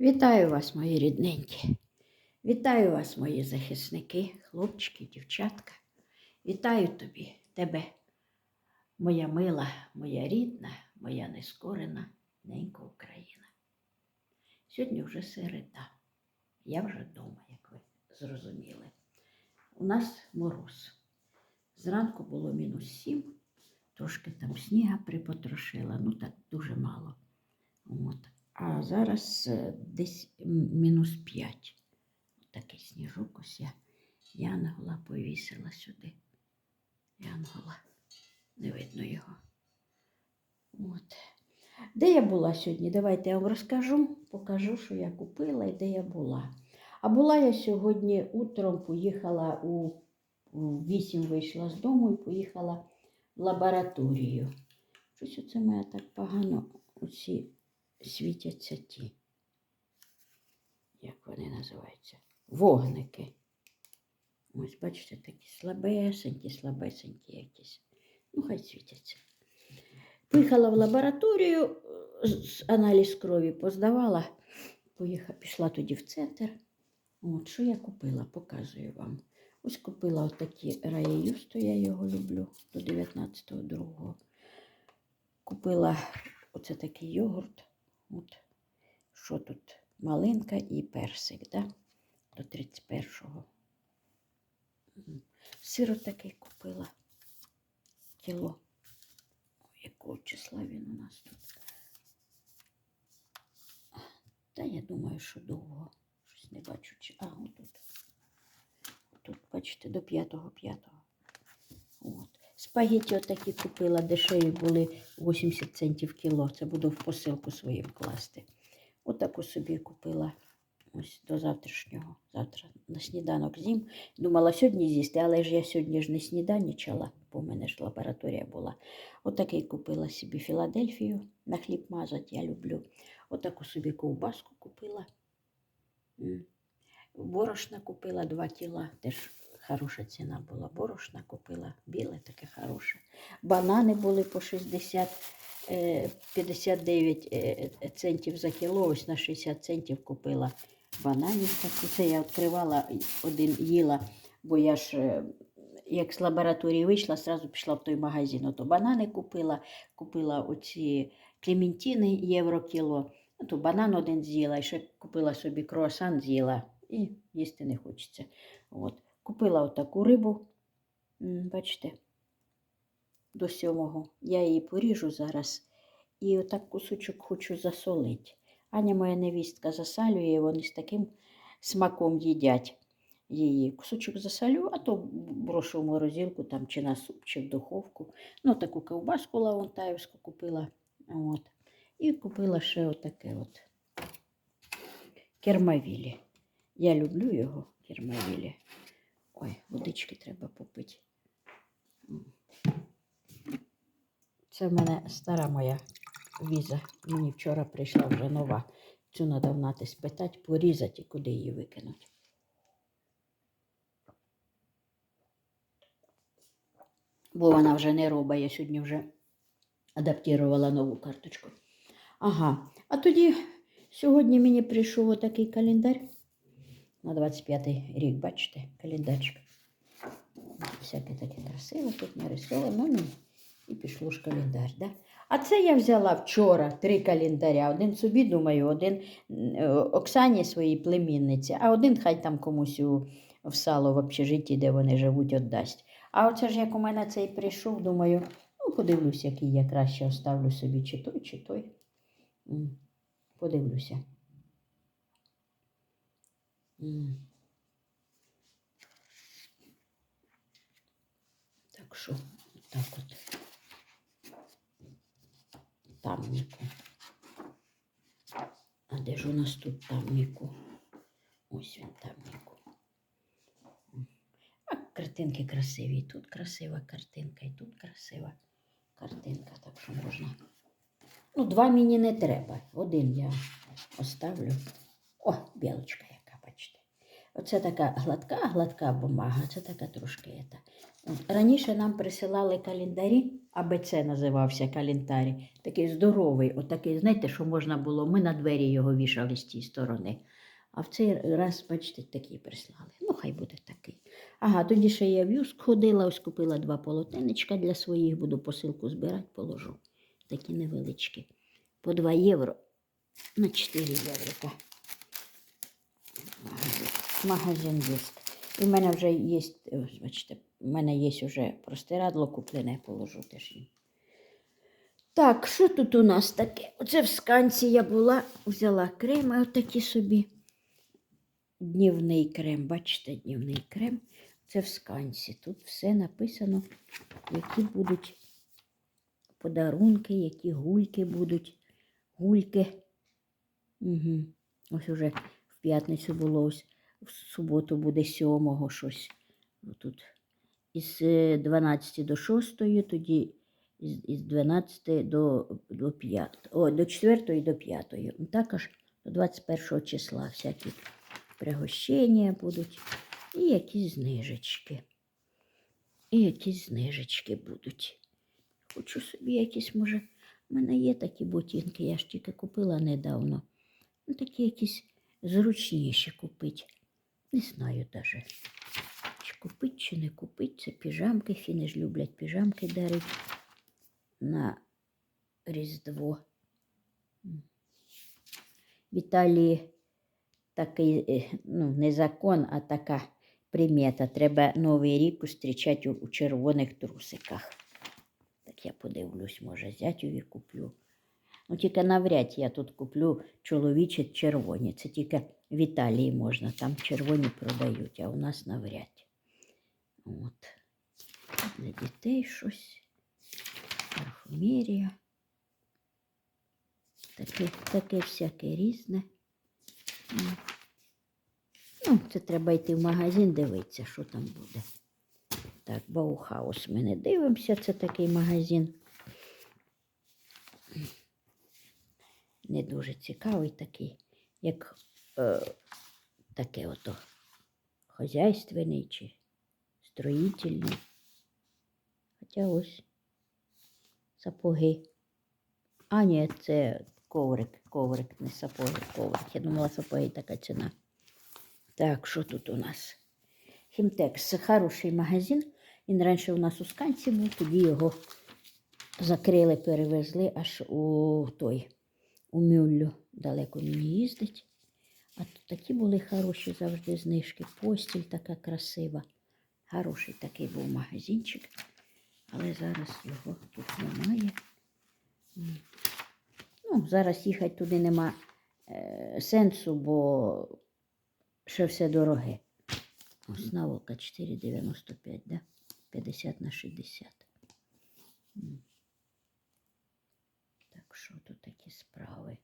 Вітаю вас, мої рідненькі. Вітаю вас, мої захисники, хлопчики, дівчатка. Вітаю тобі, тебе, моя мила, моя рідна, моя нескорена ненька Україна. Сьогодні вже середа. Я вже вдома, як ви зрозуміли. У нас мороз. Зранку було мінус сім, трошки там сніга припотрошила, ну так дуже мало. От. А зараз е, десь мінус 5. Такий сніжок ось я Янгола повісила сюди. Янгола. Не видно його. От. Де я була сьогодні? Давайте я вам розкажу, покажу, що я купила і де я була. А була я сьогодні утром, поїхала у, у 8 вийшла з дому і поїхала в лабораторію. Щось оце мене так погано оці світяться ті. Як вони називаються? Вогники. Ось, бачите, такі слабесенькі, слабесенькі якісь. Ну, хай світяться. Поїхала в лабораторію, аналіз крові поздавала, поїхала, пішла тоді в центр. От, що я купила, показую вам. Ось купила отакі Раєюсто, я його люблю до 19.02. Купила оце такий йогурт. От. Що тут? Малинка і персик, да? До 31-го. М. Сир такий купила. Кіло. Якого числа він у нас тут? Та я думаю, що довго. Щось не бачу. А, отут. Тут, бачите, до 5-5. От. Спагетті отакі купила, дешеві були 80 центів кіло. Це буду в посилку своїм класти. Отаку собі купила ось до завтрашнього. Завтра на сніданок з'їм. Думала сьогодні з'їсти, але ж я сьогодні ж не сніданічала, бо в мене ж лабораторія була. Отакий купила собі Філадельфію на хліб мазати, я люблю. Отаку собі ковбаску купила. Борошна купила 2 кіла, теж хороша ціна була. Борошна купила, біле таке хороше. Банани були по 60, е, 59 е, е, центів за кіло, ось на 60 центів купила бананів. Це я відкривала, один їла, бо я ж е, як з лабораторії вийшла, одразу пішла в той магазин. Ото банани купила, купила оці клементини євро кіло. То банан один з'їла, і ще купила собі круасан з'їла і їсти не хочеться. От. Купила отаку рибу, бачите, до сьомого. Я її поріжу зараз і отак кусочок хочу засолити. Аня, моя невістка, засалює, вони з таким смаком їдять її. Кусочок засолю, а то брошу в морозилку там, чи на суп, чи в духовку. Ну, таку ковбаску лавонтаївську купила. От. І купила ще отаке от кермавілі. Я люблю його, кермавілі. Ой, водички треба попити. Це в мене стара моя віза. Мені вчора прийшла вже нова. Цю треба в нати спитати, порізати і куди її викинути. Бо вона вже не робить. Я сьогодні вже адаптувала нову карточку. Ага. А тоді сьогодні мені прийшов отакий календар на 25-й рік, бачите, календарчик. Всяке таке красиве, тут нарисовано. Ну, і пішло ж календар. Да? А це я взяла вчора три календаря. Один собі, думаю, один е, Оксані своїй племінниці, а один хай там комусь у, в сало в общежитті, де вони живуть, віддасть. А оце ж як у мене цей прийшов, думаю, ну подивлюсь, який я краще оставлю собі, чи той, чи той. Подивлюся. Так що, так от. Тамніку. А де ж у нас тут тамніку? Ось він тамніку. А картинки красиві. І тут красива картинка, і тут красива картинка, так що можна. Ну, два мені не треба. Один я оставлю. О, білочка. Оце така гладка, гладка бумага, це така трошки. Раніше нам присилали календарі, АБЦ називався календар, такий здоровий, отакий, знаєте, що можна було, ми на двері його вішали з тієї сторони. А в цей раз, бачите, такий прислали. Ну, хай буде такий. Ага, тоді ще я в юск ходила, ось купила два полотенечка для своїх, буду посилку збирати, положу. Такі невеличкі. По 2 євро на 4 єврика. Магазин, є. І в мене вже є, ось, бачите, в мене є вже простирадло куплене, положу теж. їм. Так, що тут у нас таке? Оце в сканці я була, взяла креми отакі собі. Днівний крем, бачите, днівний крем. Це в сканці. Тут все написано, які будуть подарунки, які гульки будуть. Гульки. Угу. Ось уже в п'ятницю було, ось в суботу буде сьомого щось. Тут. Із е, 12 до 6, тоді із, із 12 до, до 5. О, до 4 до 5. Також до 21 числа всякі пригощення будуть. І якісь знижечки. І якісь знижечки будуть. Хочу собі якісь, може, в мене є такі ботинки, я ж тільки купила недавно. Ну, такі якісь зручніші купити. Не знаю даже, чи купити, чи не купити. Це піжамки. Фіни ж люблять піжамки дарити на Різдво. В Італії такий, е, ну, не закон, а така примета. Треба Новий рік зустрічати у, червоних трусиках. Так я подивлюсь, може, зятюві куплю. Ну, тільки навряд я тут куплю чоловічі червоні. Це тільки в Італії можна, там червоні продають, а у нас навряд. От. Для дітей щось. Парфумерія. Таке, таке всяке різне. Ну, це треба йти в магазин, дивитися, що там буде. Так, Баухаус ми не дивимося, це такий магазин. Не дуже цікавий такий, як е, таке ото хозяйственний чи строїтельний. Хоча ось сапоги. А, ні, це коврик, коврик, не сапоги, коврик. Я думала, сапоги така ціна. Так, що тут у нас? Хімтекс хороший магазин. Він раніше у нас у Сканці був, тоді його закрили, перевезли аж у той, у Мюллю. Далеко мені їздить. А тут такі були хороші завжди знижки. Постіль така красива. Хороший такий був магазинчик. Але зараз його тут немає. Ну, зараз їхати туди нема е, сенсу, бо ще все дороге. Ось наволока 4,95, да? 50 на 60. Що тут такі справи.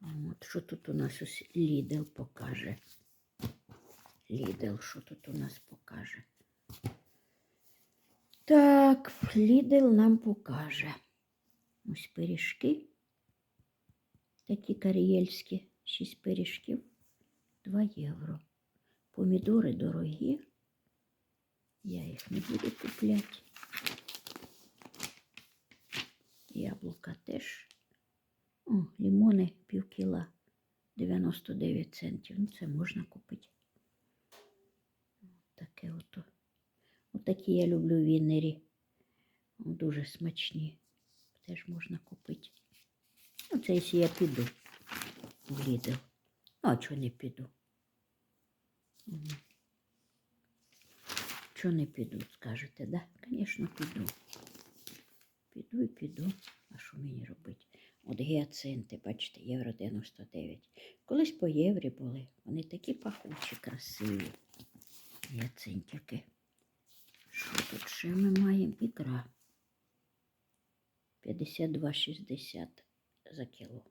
От, що тут у нас ось Лідл покаже. Лідл, що тут у нас покаже? Так, Лідл нам покаже. Ось пиріжки. Такі кар'єльські. Шість пиріжків. 2 євро. Помідори дорогі. Я їх не буду купляти. Яблука теж. О, лимони пів кіла. 99 центів. Ну, це можна купити. Таке ото. Отакі я люблю вінері. Дуже смачні. Теж можна купити. Ну, це якщо я піду в Лідл. Ну, а чого не піду? Чого не піду, скажете, да? Звісно, піду. Піду і піду. А що мені робити? От гіацинти, бачите, євро 99. Колись по єврі були. Вони такі пахучі, красиві. Гіацинтики. Що тут ще ми маємо? Ікра. 52,60 за кіло.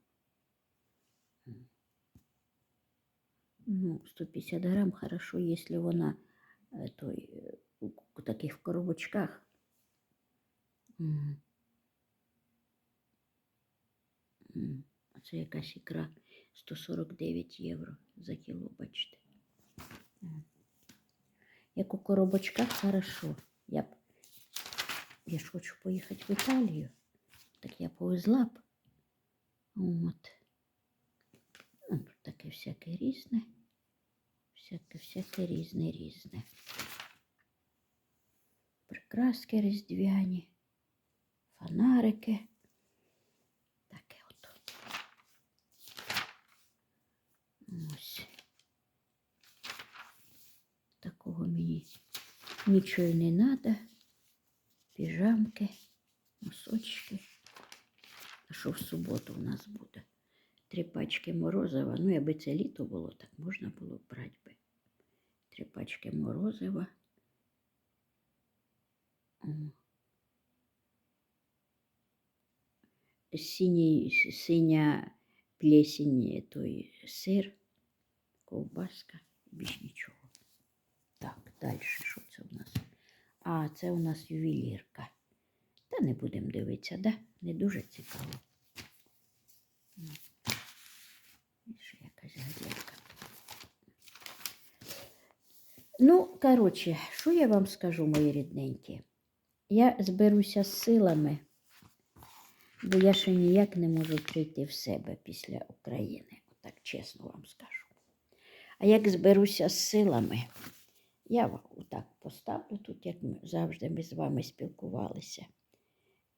Ну, 150 грамм хорошо, если вона е, той, е, таких в коробочках. Це якась ікра 149 євро за кіло, бачите. Як у коробочках хорошо. Я б я ж хочу поїхати в Італію, так я повезла б. От. Ну, таке всяке різне. Всяке, всяке різне, різне. Прикраски різдвяні, фонарики. Таке от. Ось. Такого мені нічого не треба. Піжамки, носочки. А що в суботу у нас буде? Три пачки морозива. Ну, якби це літо було, так можна було брати би. Три пачки морозива. Синій, синя плесінь, той сир, ковбаска, більш нічого. Так, далі що це у нас? А, це у нас ювелірка. Та не будемо дивитися, да? Не дуже цікаво. І ще якась газетка. Ну, коротше, що я вам скажу, мої рідненькі? Я зберуся з силами, бо я ще ніяк не можу прийти в себе після України. Так чесно вам скажу. А як зберуся з силами, я отак поставлю тут, як ми завжди ми з вами спілкувалися.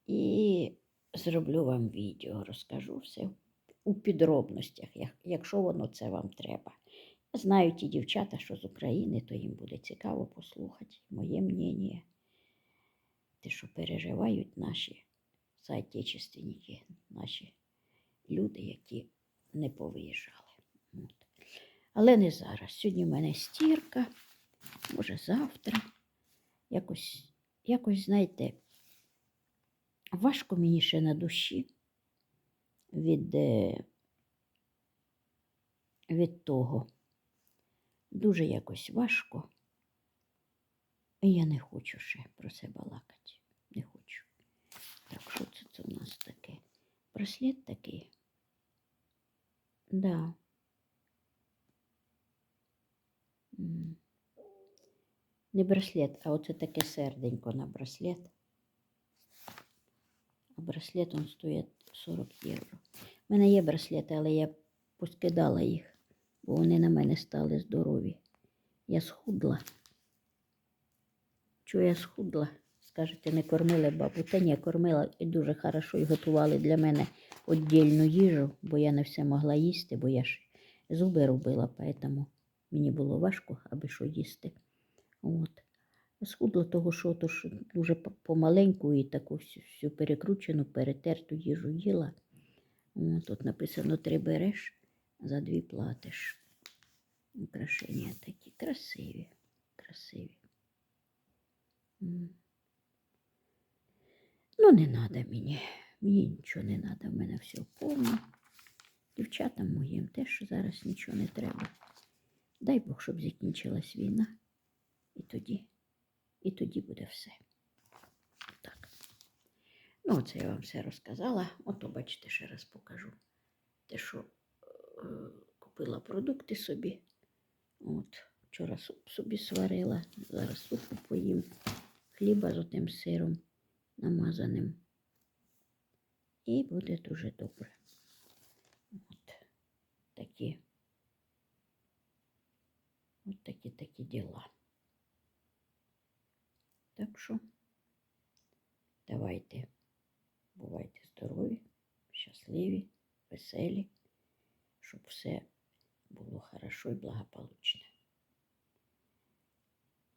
І зроблю вам відео, розкажу все у підробностях, якщо воно це вам треба. Я знаю ті дівчата, що з України, то їм буде цікаво послухати моє мнення. Те, що переживають наші соотечественники, наші люди, які не повиїжджали. Але не зараз. Сьогодні в мене стірка, може завтра. Якось, якось, знаєте, важко мені ще на душі від, е, від того. Дуже якось важко. І я не хочу ще про це балакати. Не хочу. Так, що це, це у нас таке? Браслет такий. Да. Не браслет, а оце таке серденько на браслет. А браслет он стоїть 40 євро. У мене є браслети, але я поскидала їх, бо вони на мене стали здорові. Я схудла. Чого я схудла? Скажете, не кормили бабу. Та ні, кормила і дуже хорошо і готували для мене віддільну їжу, бо я не все могла їсти, бо я ж зуби робила, поэтому мені було важко, аби що їсти. От. Схудла того, що, то, що дуже помаленьку і таку всю, всю перекручену, перетерту їжу їла. От, тут написано три береш, за дві платиш. Украшення такі красиві, красиві. Ну, не треба мені. Мені нічого не треба, в мене все повно. Дівчатам моїм теж зараз нічого не треба. Дай Бог, щоб закінчилась війна. І тоді, і тоді буде все. Так. Ну, це я вам все розказала. Ото, бачите, ще раз покажу. Те, що е, купила продукти собі. От, вчора суп собі сварила, зараз супу поїм, хліба з отим сиром намазаним. І буде дуже добре. От такі. От такі такі діла. Так що давайте, бувайте здорові, щасливі, веселі, щоб все було хорошо і благополучно.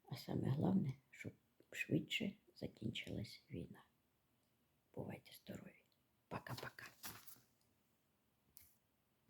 А саме головне, щоб швидше закінчилась війна. Бувайте